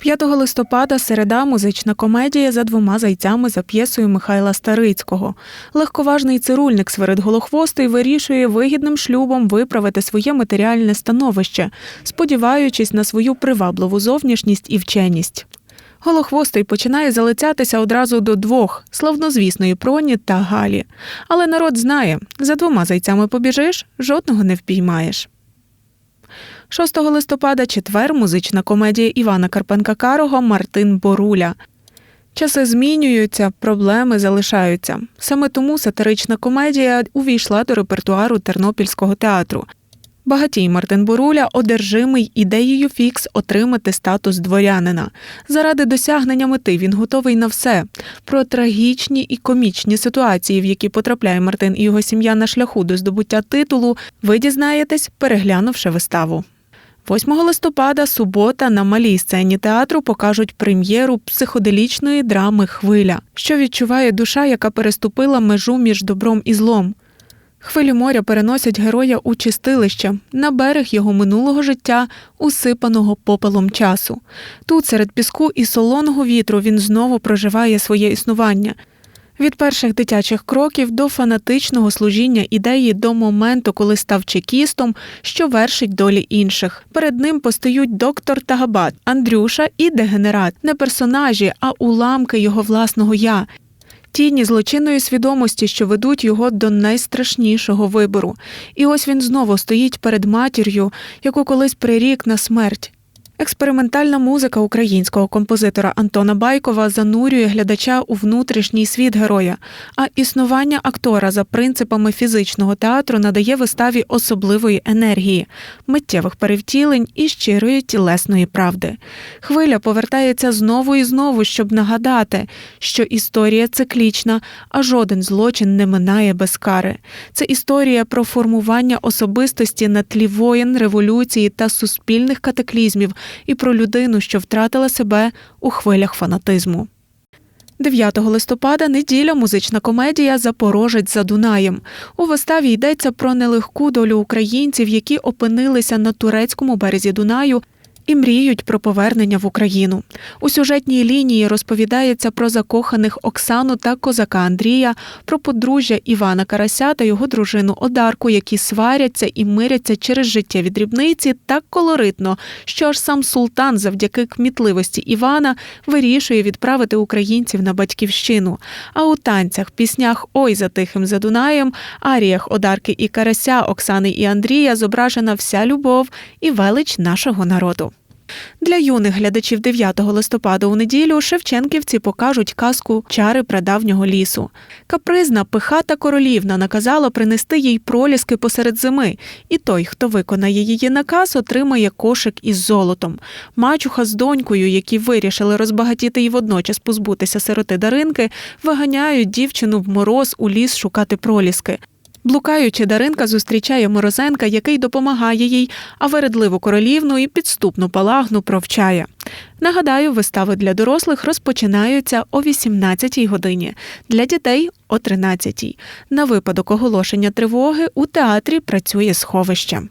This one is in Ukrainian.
5 листопада середа музична комедія за двома зайцями за п'єсою Михайла Старицького. Легковажний цирульник Сверид Голохвостий вирішує вигідним шлюбом виправити своє матеріальне становище, сподіваючись на свою привабливу зовнішність і вченість. Голохвостий починає залицятися одразу до двох славнозвісної проні та Галі. Але народ знає, за двома зайцями побіжиш, жодного не впіймаєш. 6 листопада четвер музична комедія Івана Карпенка Карого Мартин Боруля. Часи змінюються, проблеми залишаються. Саме тому сатирична комедія увійшла до репертуару Тернопільського театру. Багатій Мартин Боруля одержимий ідеєю фікс отримати статус дворянина. Заради досягнення мети він готовий на все. Про трагічні і комічні ситуації, в які потрапляє Мартин і його сім'я на шляху до здобуття титулу, ви дізнаєтесь, переглянувши виставу. 8 листопада субота на малій сцені театру покажуть прем'єру психоделічної драми Хвиля, що відчуває душа, яка переступила межу між добром і злом. Хвилі моря переносять героя у чистилище на берег його минулого життя, усипаного попелом часу. Тут, серед піску і солоного вітру, він знову проживає своє існування. Від перших дитячих кроків до фанатичного служіння ідеї до моменту, коли став чекістом, що вершить долі інших. Перед ним постають доктор Тагабат, Андрюша і дегенерат, не персонажі, а уламки його власного я. Тіні злочинної свідомості, що ведуть його до найстрашнішого вибору. І ось він знову стоїть перед матір'ю, яку колись прирік на смерть. Експериментальна музика українського композитора Антона Байкова занурює глядача у внутрішній світ героя, а існування актора за принципами фізичного театру надає виставі особливої енергії, миттєвих перевтілень і щирої тілесної правди. Хвиля повертається знову і знову, щоб нагадати, що історія циклічна, а жоден злочин не минає без кари. Це історія про формування особистості на тлі воєн, революції та суспільних катаклізмів і про людину, що втратила себе у хвилях фанатизму. 9 листопада неділя музична комедія Запорожець за Дунаєм. У виставі йдеться про нелегку долю українців, які опинилися на турецькому березі Дунаю. І мріють про повернення в Україну. У сюжетній лінії розповідається про закоханих Оксану та козака Андрія, про подружжя Івана Карася та його дружину Одарку, які сваряться і миряться через життєві дрібниці так колоритно, що аж сам султан, завдяки кмітливості Івана, вирішує відправити українців на батьківщину. А у танцях, піснях Ой за тихим за Дунаєм, аріях Одарки і Карася, Оксани і Андрія зображена вся любов і велич нашого народу. Для юних глядачів 9 листопада у неділю Шевченківці покажуть казку Чари прадавнього лісу. Капризна пихата королівна наказала принести їй проліски посеред зими, і той, хто виконає її наказ, отримає кошик із золотом. Мачуха з донькою, які вирішили розбагатіти і водночас позбутися сироти Даринки, виганяють дівчину в мороз у ліс шукати проліски. Блукаючи, Даринка зустрічає Морозенка, який допомагає їй, а вередливу королівну і підступну палагну провчає. Нагадаю, вистави для дорослих розпочинаються о 18-й годині, для дітей о 13-й. На випадок оголошення тривоги у театрі працює сховище.